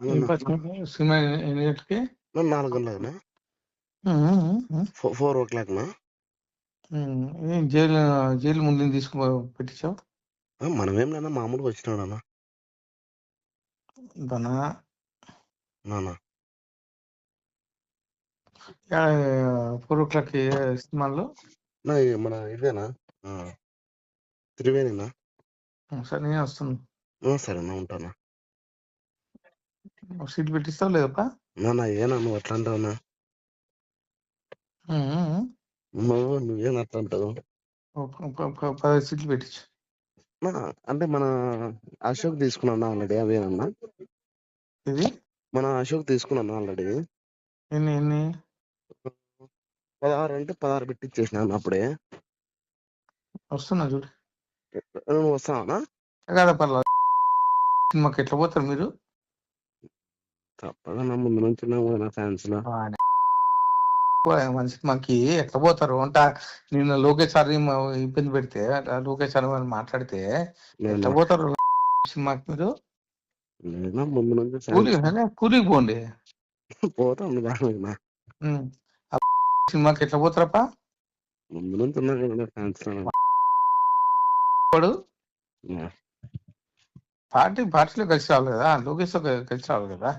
Cinema ఎన్ని ఎన్ని గంటలకి? నా నాలుగు. ఫోర్ ఓ క్లాక్నా? ఉమ్, ఏం జైలు జైలు ముందు తీసుకు పెట్టించావు? మనమేం లేనా మామూలుగా వచ్చినాడన్నా దానా ఫోర్ ఓ క్లాక్ సినిమాల్లో? నా ఈ మన ఇదేనా? త్రివేణినా? సరే నేను వస్తాను సరేనా ఉంటానా? సీట్ పెట్టిస్తావు లేదప్పా నాన్న ఏనా? నువ్వు అట్లా అంటావునా. నువ్వు నువ్వేం అట్లా అంటావు? పదహైదు సీట్లు పెట్టించు. అంటే మన అశోక్ తీసుకున్నా ఆల్రెడీ? అవేనన్నా? ఇది మన అశోక్ తీసుకున్నాను ఆల్రెడీ? ఎన్ని ఎన్ని? పదహారు అంటే పదహారు పెట్టిచ్చేసినాను అప్పుడే. వస్తున్నా చూడు. నువ్వు వస్తావా కదా పర్లేదు సినిమాకి ఎట్లా పోతారు మీరు? తప్పగా నా ముందు నుంచి నా ఫ్యాన్స్లో. వాడి మన సినిమాకి ఎట్లా పోతారు? అంట నిన్న లోకేష్ సార్ ఇబ్బంది పెడితే లోకేష్ సార్ వాళ్ళు మాట్లాడితే ఎట్లా పోతారు? సినిమాకి మీరు? ముందు నుంచి కూలికి పోండి. ఆ సినిమాకి ఎట్లా పోతారప్ప? ముందు నుంచి ఉన్నా కదా ఫ్యాన్స్ వాడు? పార్టీ పార్టీలో కలిసి రావాలి కదా లోకేష్ కలిసి రావాలి కదా.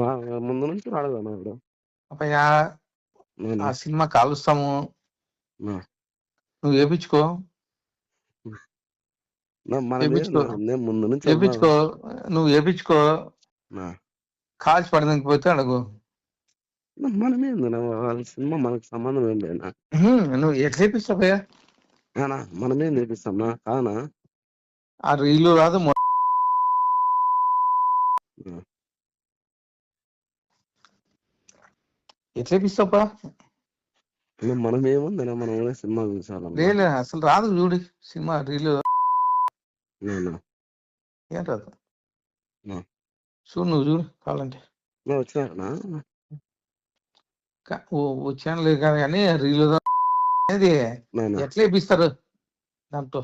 వా- ముందు నుంచి రాడు కదా ఇప్పుడు. అప్పయ్య నేను. ఆ సినిమా కాలుస్తాము. నా. నువ్వు వేపించుకో నా. నేను ముందు నుంచి వేపించుకో నువ్వు వేపించుకో నా. కాల్చి పడదానికి పోతే అడుగు. నా మనమేంది నా వాళ్ళ సినిమా మనకు సంబంధం ఏం లేనా ఉహుం, నువ్వు ఎట్లా వేపిస్తావయ్యా నానా మనమేం చేపిస్తాం నా కానా ఆ రీలు రాదు మొ- ఎట్లా వేపిస్తావా మనం ఏముంది మనం కూడా సినిమా చూసాలన్నా లేదు అసలు రాదు చూడు సినిమా రీలు ఏం రాదు. చూడు నువ్వు చూడు కావాలంటే. ఓ వచ్చాను లేదు కానీ కానీ రీలు అనేది ఎట్లా వేపిస్తారు దాంతో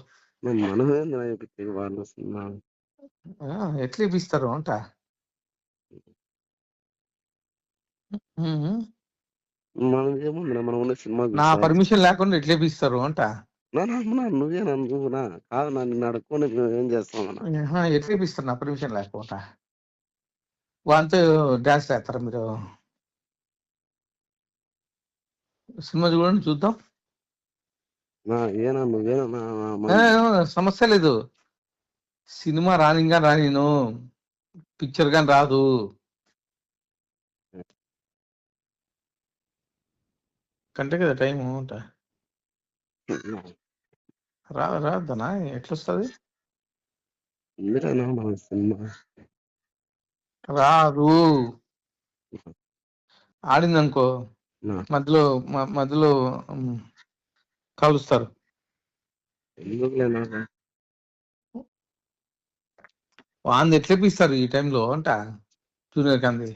ఎట్లా వేపిస్తారు అంట. మనం ఉన్న సినిమా నా పర్మిషన్ లేకుండా ఎట్లా వేపిస్తారు అంట. నా నా నా నువ్వే నా కాదు నా నిన్ను అడుక్కొని ఏం చేస్తాం ఎట్లా వేపిస్తారు నా పర్మిషన్ లేకుండా. వాళ్ళతో డాన్స్ చేస్తారా మీరు? సినిమా చూడండి చూద్దాం. సమస్య లేదు. సినిమా రానిగా రానిను. పిక్చర్ కానీ రాదు. కంటే కదా టైం అంట రా రాదనా ఎట్లా వస్తుంది ఎందుకన్నా మన సినిమా. రాదు. ఆడిందనుకో మధ్యలో మధ్యలో కలుస్తారు. వాంది ఎట్లా ఇప్పిస్తారు ఈ టైంలో అంట జూనియర్ గాంధీ.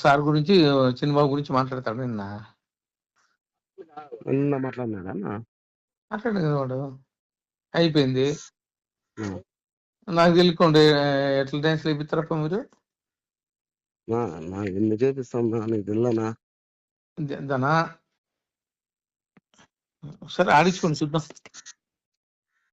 సార్ గురించి చిన్నబాబు గురించి మాట్లాడతాడు నిన్న. నిన్న మాట్లాడినాడా అన్న? మాట్లాడాడు కదా వాడు. అయిపోయింది. నాకు తెలియకుండా ఎట్లా డాన్స్ వేపిస్తారప్ప మీరు? ఎన్ని చేపిస్తాం నీకు దనా సరే ఆడించుకోండి చూద్దాం.